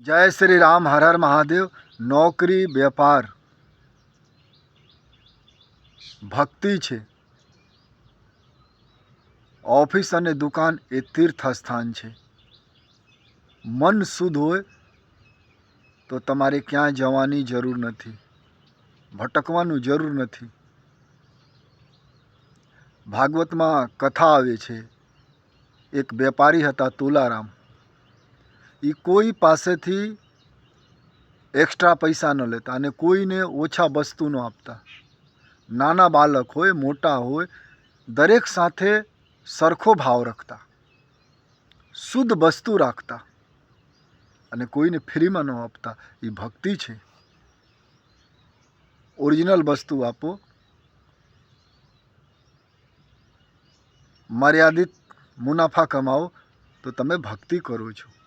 જય શ્રી રામ હર હર મહાદેવ નોકરી વેપાર ભક્તિ છે ઓફિસ અને દુકાન એ તીર્થસ્થાન છે મન શુદ્ધ હોય તો તમારે ક્યાં જવાની જરૂર નથી ભટકવાનું જરૂર નથી ભાગવતમાં કથા આવે છે એક વેપારી હતા તુલારામ એ કોઈ પાસેથી એક્સ્ટ્રા પૈસા ન લેતા અને કોઈને ઓછા વસ્તુ ન આપતા. નાના બાળક હોય, મોટા હોય, દરેક સાથે સરખો ભાવ રાખતા. શુદ્ધ વસ્તુ રાખતા. અને કોઈને ફ્રીમાં ન આપતા. એ ભક્તિ છે. ઓરિજિનલ વસ્તુ આપો. મર્યાદિત મુનાફા કમાવો, તો તમે ભક્તિ કરો છો.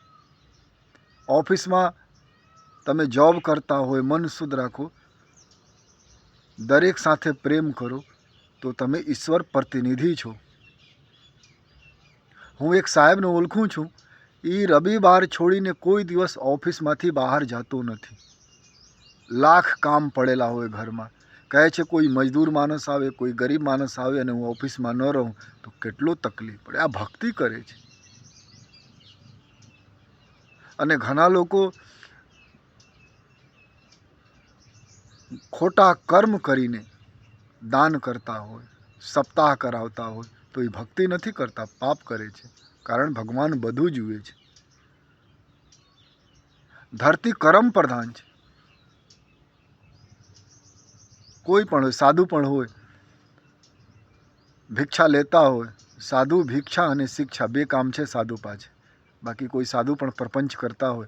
ઓફિસમાં તમે જોબ કરતા હોય, મન શુદ્ધ રાખો. દરેક સાથે પ્રેમ કરો, તો તમે ઈશ્વર પ્રતિનિધિ છો. હું એક સાહેબને ઓળખું છું. એ રવિવાર છોડીને કોઈ દિવસ ઓફિસમાંથી બહાર જતો નથી. લાખ કામ પડેલા હોય ઘરમાં. કહે છે, કોઈ મજદૂર માણસ આવે, કોઈ ગરીબ માણસ આવે અને હું ઓફિસમાં ન રહું, તો કેટલો તકલીફ પડે. આ ભક્તિ કરે છે. અને ઘણા લોકો ખોટા કર્મ કરીને દાન કરતા હોય, સપ્તાહ કરાવતા હોય, તો એ ભક્તિ નથી કરતા, પાપ કરે છે. કારણ ભગવાન બધું જુએ છે. ધરતી કરમ પ્રધાન છે. કોઈ પણ હોય, સાધુ પણ હોય, ભિક્ષા લેતા હોય, સાધુ, ભિક્ષા અને શિક્ષા, બે કામ છે સાધુ પાસે બાકી કોઈ સાધુ પણ પ્રપંચ કરતા હોય,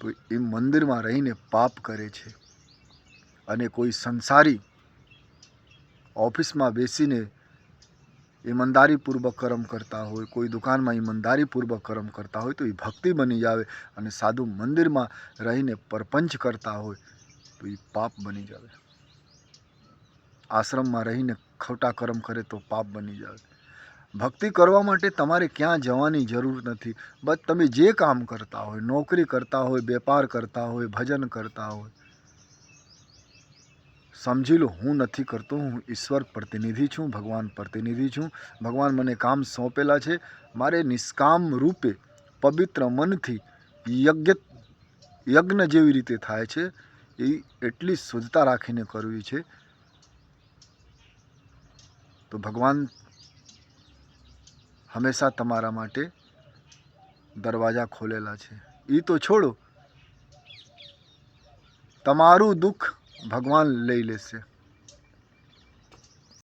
તો એ મંદિરમાં રહીને પાપ કરે છે. અને કોઈ સંસારી ઓફિસમાં બેસીને ઈમાનદારીપૂર્વક કર્મ કરતા હોય, કોઈ દુકાનમાં ઈમાનદારીપૂર્વક કર્મ કરતા હોય, તો એ ભક્તિ બની જાવે અને સાધુ મંદિરમાં રહીને પરપંચ કરતા હોય, તો એ પાપ બની જાવે. આશ્રમમાં રહીને ખોટા કર્મ કરે તો પાપ બની જાવે. ભક્તિ કરવા માટે તમારે ક્યાં જવાની જરૂર નથી. બસ તમે જે કામ કરતા હોય, નોકરી કરતા હોય, વેપાર કરતા હોય, ભજન કરતા હોય, સમજી લો, હું નથી કરતો, હું ઈશ્વર પ્રતિનિધિ છું, ભગવાન પ્રતિનિધિ છું. ભગવાન મને કામ સોંપેલા છે. મારે નિષ્કામ રૂપે, પવિત્ર મનથી યજ્ઞ યજ્ઞ જેવી રીતે થાય છે, એ એટલી શુદ્ધતા રાખીને કરવી છે. તો ભગવાન હંમેશા તમારા માટે દરવાજા ખોલેલા છે. એ તો છોડો. તમારું દુઃખ ભગવાન લઈ લેશે.